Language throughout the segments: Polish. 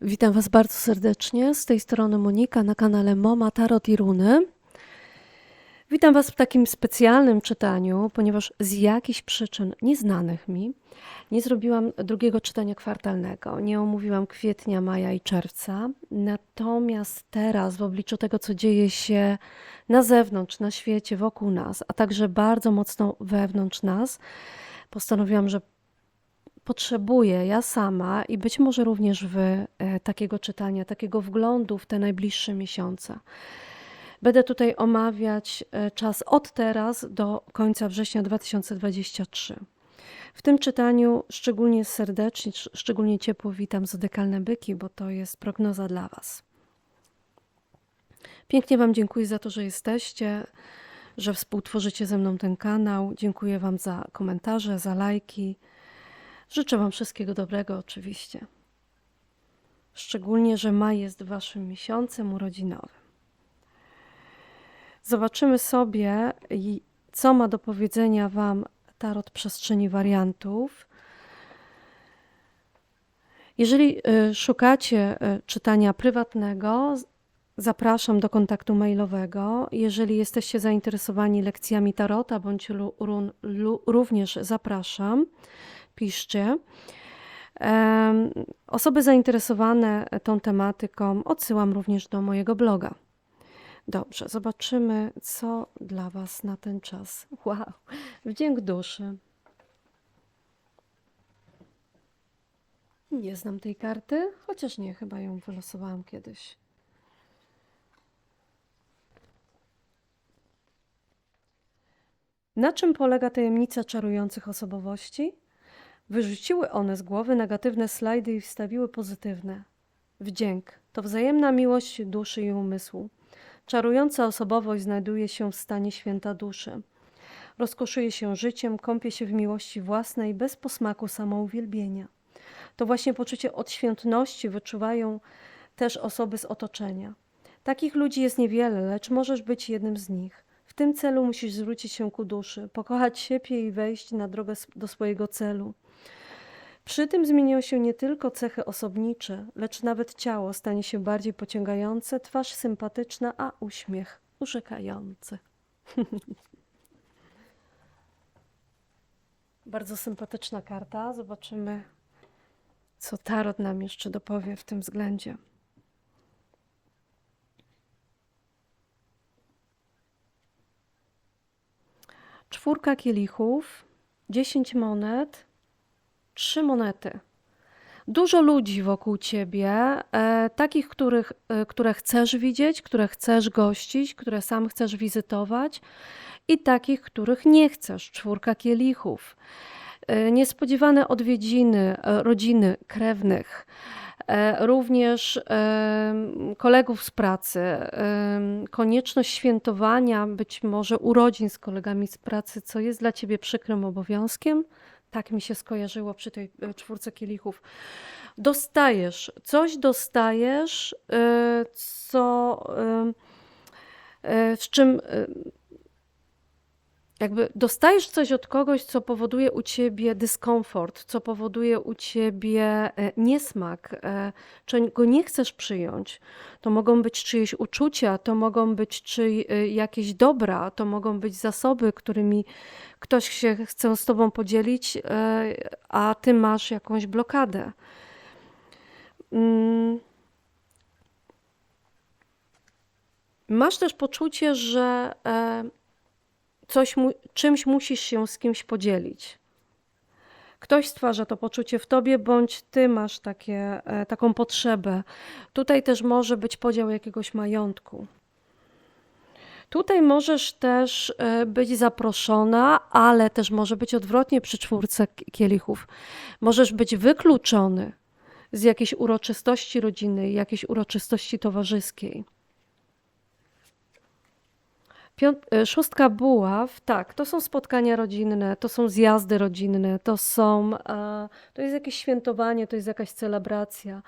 Witam Was bardzo serdecznie. Z tej strony Monika na kanale Moma Tarot i Runy. Witam Was w takim specjalnym czytaniu, ponieważ z jakichś przyczyn nieznanych mi nie zrobiłam drugiego czytania kwartalnego. Nie omówiłam kwietnia, maja i czerwca. Natomiast teraz, w obliczu tego, co dzieje się na zewnątrz, na świecie, wokół nas, a także bardzo mocno wewnątrz nas, postanowiłam, że potrzebuję ja sama i być może również wy e, takiego czytania, takiego wglądu w te najbliższe miesiące. Będę tutaj omawiać e, czas od teraz do końca września 2023. W tym czytaniu szczególnie serdecznie, sz- szczególnie ciepło witam zodekalne byki, bo to jest prognoza dla Was. Pięknie Wam dziękuję za to, że jesteście, że współtworzycie ze mną ten kanał. Dziękuję Wam za komentarze, za lajki. Życzę Wam wszystkiego dobrego, oczywiście. Szczególnie, że maj jest Waszym miesiącem urodzinowym. Zobaczymy sobie, co ma do powiedzenia Wam tarot przestrzeni wariantów. Jeżeli y, szukacie y, czytania prywatnego, zapraszam do kontaktu mailowego. Jeżeli jesteście zainteresowani lekcjami tarota bądź run, również zapraszam piszcie. Osoby zainteresowane tą tematyką odsyłam również do mojego bloga. Dobrze, zobaczymy, co dla Was na ten czas. Wow, wdzięk duszy. Nie znam tej karty, chociaż nie, chyba ją wylosowałam kiedyś. Na czym polega tajemnica czarujących osobowości? Wyrzuciły one z głowy negatywne slajdy i wstawiły pozytywne. Wdzięk to wzajemna miłość duszy i umysłu. Czarująca osobowość znajduje się w stanie święta duszy. Rozkoszuje się życiem, kąpie się w miłości własnej, bez posmaku samouwielbienia. To właśnie poczucie odświętności wyczuwają też osoby z otoczenia. Takich ludzi jest niewiele, lecz możesz być jednym z nich. W tym celu musisz zwrócić się ku duszy, pokochać siebie i wejść na drogę do swojego celu. Przy tym zmienią się nie tylko cechy osobnicze, lecz nawet ciało stanie się bardziej pociągające, twarz sympatyczna, a uśmiech urzekający. Bardzo sympatyczna karta. Zobaczymy, co tarot nam jeszcze dopowie w tym względzie. Czwórka kielichów, dziesięć monet, trzy monety. Dużo ludzi wokół ciebie, e, takich, których, e, które chcesz widzieć, które chcesz gościć, które sam chcesz wizytować, i takich, których nie chcesz. Czwórka kielichów. E, niespodziewane odwiedziny e, rodziny, krewnych, e, również em, kolegów z pracy, em, konieczność świętowania być może urodzin z kolegami z pracy, co jest dla ciebie przykrym obowiązkiem. Tak mi się skojarzyło przy tej e, czwórce kielichów. Dostajesz, coś dostajesz, e, co, e, z czym jakby dostajesz coś od kogoś, co powoduje u ciebie dyskomfort, co powoduje u ciebie e, niesmak, e, czego nie chcesz przyjąć. To mogą być czyjeś uczucia, to mogą być czyj, e, jakieś dobra, to mogą być zasoby, którymi ktoś się chce z tobą podzielić, a ty masz jakąś blokadę. Mm. Masz też poczucie, że coś mu, czymś musisz się z kimś podzielić. Ktoś stwarza to poczucie w tobie, bądź ty masz takie, e, taką potrzebę. Tutaj też może być podział jakiegoś majątku. Tutaj możesz też e, być zaproszona, ale też może być odwrotnie przy czwórce kielichów. Możesz być wykluczony z jakiejś uroczystości rodzinnej, jakiejś uroczystości towarzyskiej. E, szóstka buław, tak, to są spotkania rodzinne, to są zjazdy rodzinne, to są, e, to jest jakieś świętowanie, to jest jakaś celebracja.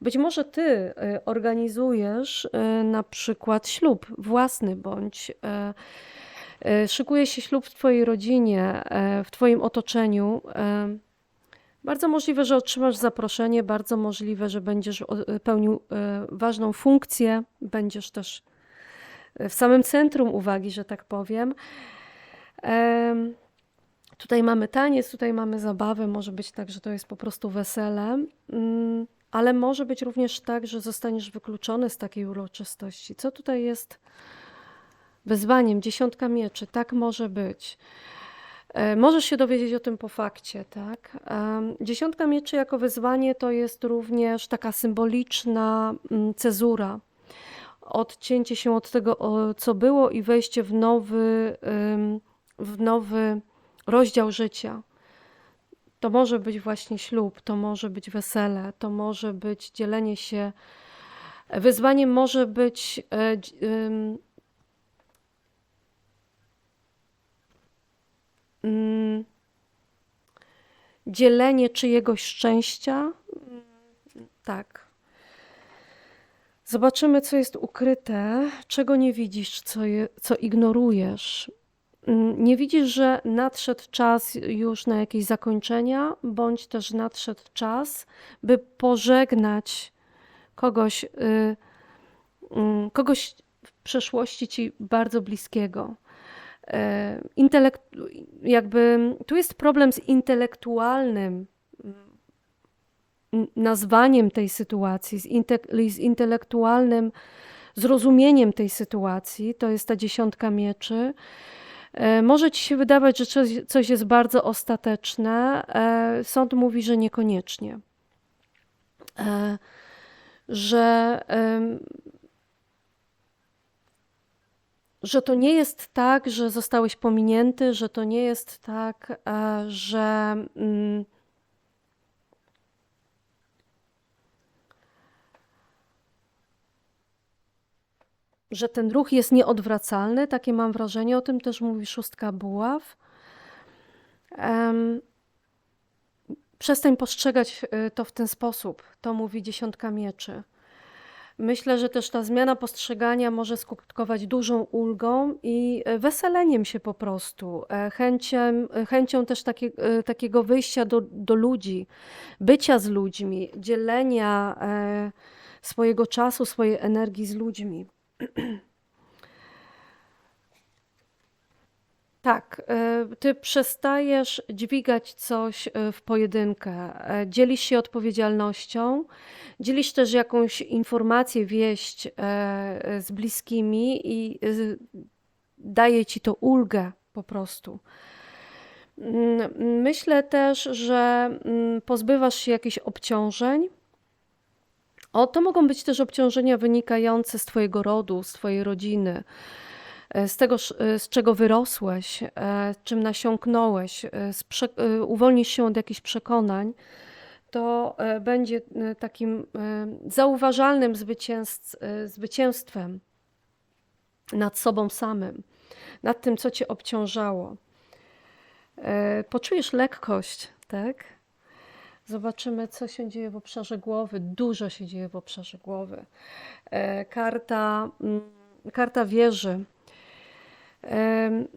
Być może ty e, organizujesz na przykład ślub własny, bądź szykuje się ślub w twojej rodzinie, w twoim otoczeniu. Bardzo możliwe, że otrzymasz zaproszenie, bardzo możliwe, że będziesz pełnił ważną funkcję, będziesz też w samym centrum uwagi, że tak powiem. Em, Tutaj mamy taniec, tutaj mamy zabawę, może być tak, że to jest po prostu wesele, mm, ale może być również tak, że zostaniesz wykluczony z takiej uroczystości. Co tutaj jest wyzwaniem? Dziesiątka mieczy, tak może być. E, Możesz się dowiedzieć o tym po fakcie, tak? Dziesiątka mieczy jako wyzwanie to jest również taka symboliczna mm, cezura. Odcięcie się od tego, co było i wejście w nowy, w nowy rozdział życia. To może być właśnie ślub, to może być wesele, to może być dzielenie się. Wyzwaniem może być e, mm, dzielenie czyjegoś szczęścia. Tak. Zobaczymy, co jest ukryte, czego nie widzisz, co, je, co ignorujesz. Mm, Nie widzisz, że nadszedł czas już na jakieś zakończenia, bądź też nadszedł czas, by pożegnać kogoś, y, mm, kogoś w przeszłości ci bardzo bliskiego. E, Intelekt, jakby tu jest problem z intelektualnym nazwaniem tej sytuacji, z, inte- z intelektualnym zrozumieniem tej sytuacji. To jest ta dziesiątka mieczy. E, Może ci się wydawać, że coś, coś jest bardzo ostateczne. E, Sąd mówi, że niekoniecznie. E, Że, że to nie jest tak, że zostałeś pominięty, że to nie jest tak, że. mm, że ten ruch jest nieodwracalny, takie mam wrażenie, o tym też mówi szóstka buław. Em, przestań postrzegać y, to w ten sposób, to mówi dziesiątka mieczy. Myślę, że też ta zmiana postrzegania może skutkować dużą ulgą i e, weseleniem się po prostu, e, chęcią, chęcią też takie, e, takiego wyjścia do, do ludzi, bycia z ludźmi, dzielenia e, swojego czasu, swojej energii z ludźmi. Tak, e, ty przestajesz dźwigać coś e, w pojedynkę, e, dzielisz się odpowiedzialnością, dzielisz też jakąś informację, wieść e, z bliskimi i daje ci to ulgę po prostu. Mm, Myślę też, że mm, pozbywasz się jakichś obciążeń. O, to mogą być też obciążenia wynikające z twojego rodu, z twojej rodziny e, z tego, e, z czego wyrosłeś, e, czym nasiąknąłeś, uwolnisz się od jakichś przekonań, to będzie takim zauważalnym zwycięstw, zwycięstwem nad sobą samym, nad tym, co cię obciążało. Poczujesz lekkość, tak? Zobaczymy, co się dzieje w obszarze głowy. Dużo się dzieje w obszarze głowy. E, Karta, mm, karta wieży. Em,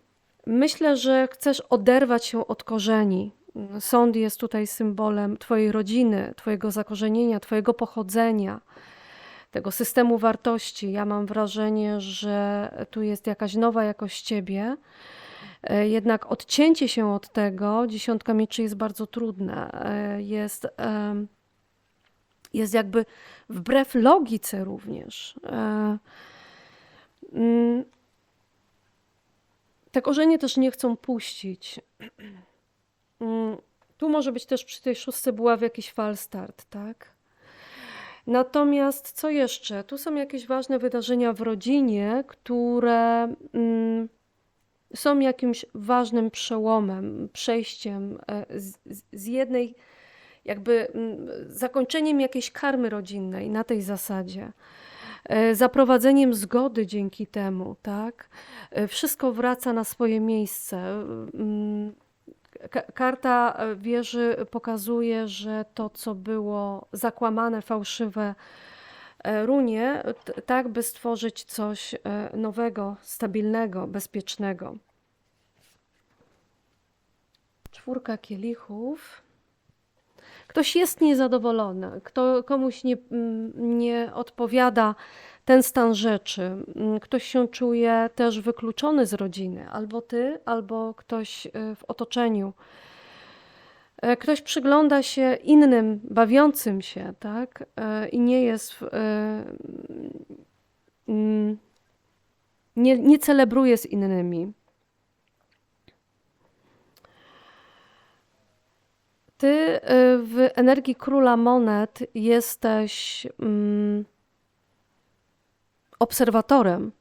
Myślę, że chcesz oderwać się od korzeni. Sąd jest tutaj symbolem Twojej rodziny, Twojego zakorzenienia, Twojego pochodzenia, tego systemu wartości. Ja mam wrażenie, że tu jest jakaś nowa jakość Ciebie. E, Jednak odcięcie się od tego, dziesiątka mieczy jest bardzo trudne. E, Jest, jest jakby wbrew logice również. E, mm, te korzenie też nie chcą puścić. Mm, Tu może być też przy tej szóstce buław jakiś falstart, tak? Natomiast co jeszcze? Tu są jakieś ważne wydarzenia w rodzinie, które mm, są jakimś ważnym przełomem, przejściem e, z, z- jednej, jakby mm, zakończeniem jakiejś karmy rodzinnej na tej zasadzie. E, Zaprowadzeniem zgody dzięki temu, tak? E, Wszystko wraca na swoje miejsce. Mm, Ka- Karta wieży pokazuje, że to, co było zakłamane, fałszywe, runie, t- tak by stworzyć coś e, nowego, stabilnego, bezpiecznego. Czwórka kielichów. ktoś jest niezadowolony, kto, komuś nie, nie odpowiada ten stan rzeczy, ktoś się czuje też wykluczony z rodziny, albo ty, albo ktoś y, w otoczeniu. E, Ktoś przygląda się innym bawiącym się, tak? E, I nie jest, e, mm, nie, nie celebruje z innymi. Ty w energii króla monet jesteś mm, obserwatorem,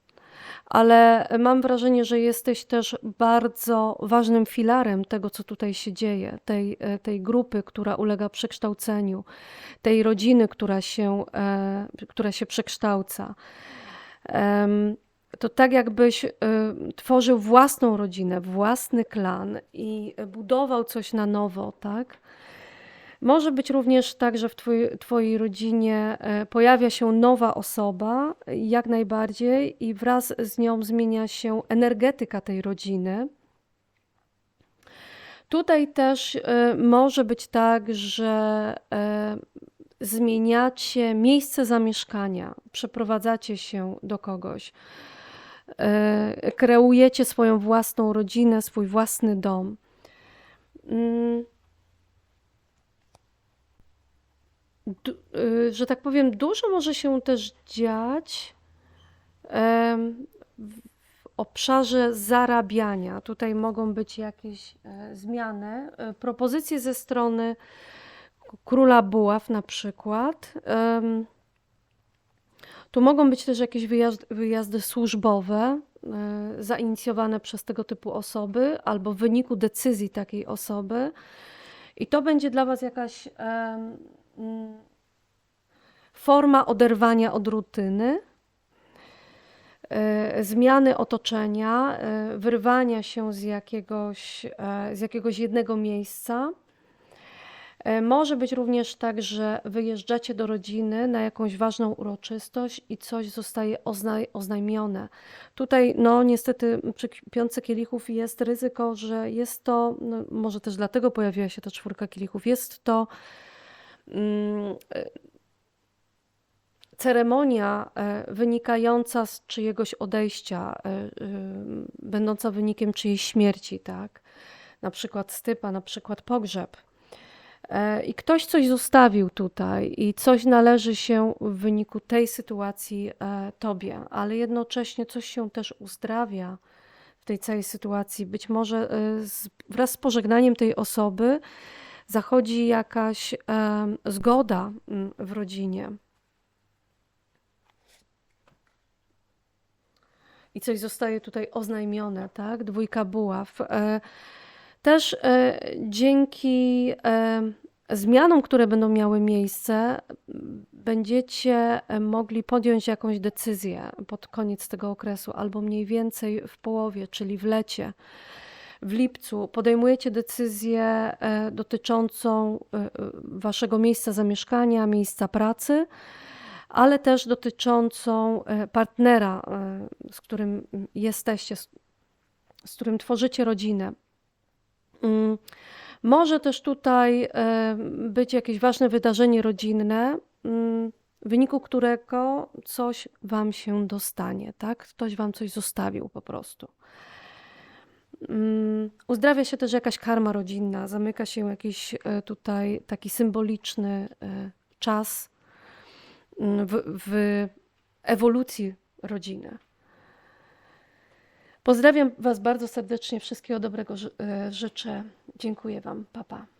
ale mam wrażenie, że jesteś też bardzo ważnym filarem tego, co tutaj się dzieje, tej, e, tej grupy, która ulega przekształceniu, tej rodziny, która się, e, która się przekształca. To tak jakbyś y, tworzył własną rodzinę, własny klan i budował coś na nowo, tak? Może być również tak, że w twoj, Twojej rodzinie e, pojawia się nowa osoba, jak najbardziej, i wraz z nią zmienia się energetyka tej rodziny. Tutaj też e, może być tak, że e, zmieniacie miejsce zamieszkania, przeprowadzacie się do kogoś, kreujecie swoją własną rodzinę, swój własny dom. Mm, du- y, że tak powiem, dużo może się też dziać w obszarze zarabiania. Tutaj mogą być jakieś e, zmiany, e, propozycje ze strony króla buław na przykład. Tu mogą być też jakieś wyjazd, wyjazdy służbowe, e, zainicjowane przez tego typu osoby, albo w wyniku decyzji takiej osoby. I to będzie dla Was jakaś forma oderwania od rutyny, e, zmiany otoczenia, e, wyrwania się z jakiegoś, e, z jakiegoś jednego miejsca. Może być również tak, że wyjeżdżacie do rodziny na jakąś ważną uroczystość i coś zostaje ozna- oznajmione. Tutaj, no niestety, przy piątce kielichów jest ryzyko, że jest to, no, może też dlatego pojawiła się ta czwórka kielichów, jest to mm, ceremonia e, wynikająca z czyjegoś odejścia, e, będąca wynikiem czyjejś śmierci, tak? Na przykład stypa, na przykład pogrzeb. E, I ktoś coś zostawił tutaj i coś należy się w wyniku tej sytuacji e, tobie, ale jednocześnie coś się też uzdrawia w tej całej sytuacji. Być może e, wraz z pożegnaniem tej osoby zachodzi jakaś zgoda mm, w rodzinie. i coś zostaje tutaj oznajmione, tak? Dwójka buław. E, Też e, dzięki e, zmianom, które będą miały miejsce, będziecie mogli podjąć jakąś decyzję pod koniec tego okresu, albo mniej więcej w połowie, czyli w lecie. W lipcu podejmujecie decyzję e, dotyczącą e, e, waszego miejsca zamieszkania, miejsca pracy ale też dotyczącą partnera, z którym jesteście, z, którym tworzycie rodzinę. Mm, Może też tutaj być jakieś ważne wydarzenie rodzinne, mm, w wyniku którego coś wam się dostanie, tak? Ktoś wam coś zostawił po prostu. Mm, Uzdrawia się też jakaś karma rodzinna, zamyka się jakiś e, tutaj taki symboliczny e, czas mm, w, w ewolucji rodziny. Pozdrawiam Was bardzo serdecznie, wszystkiego dobrego e, życzę. Dziękuję Wam, papa. Pa.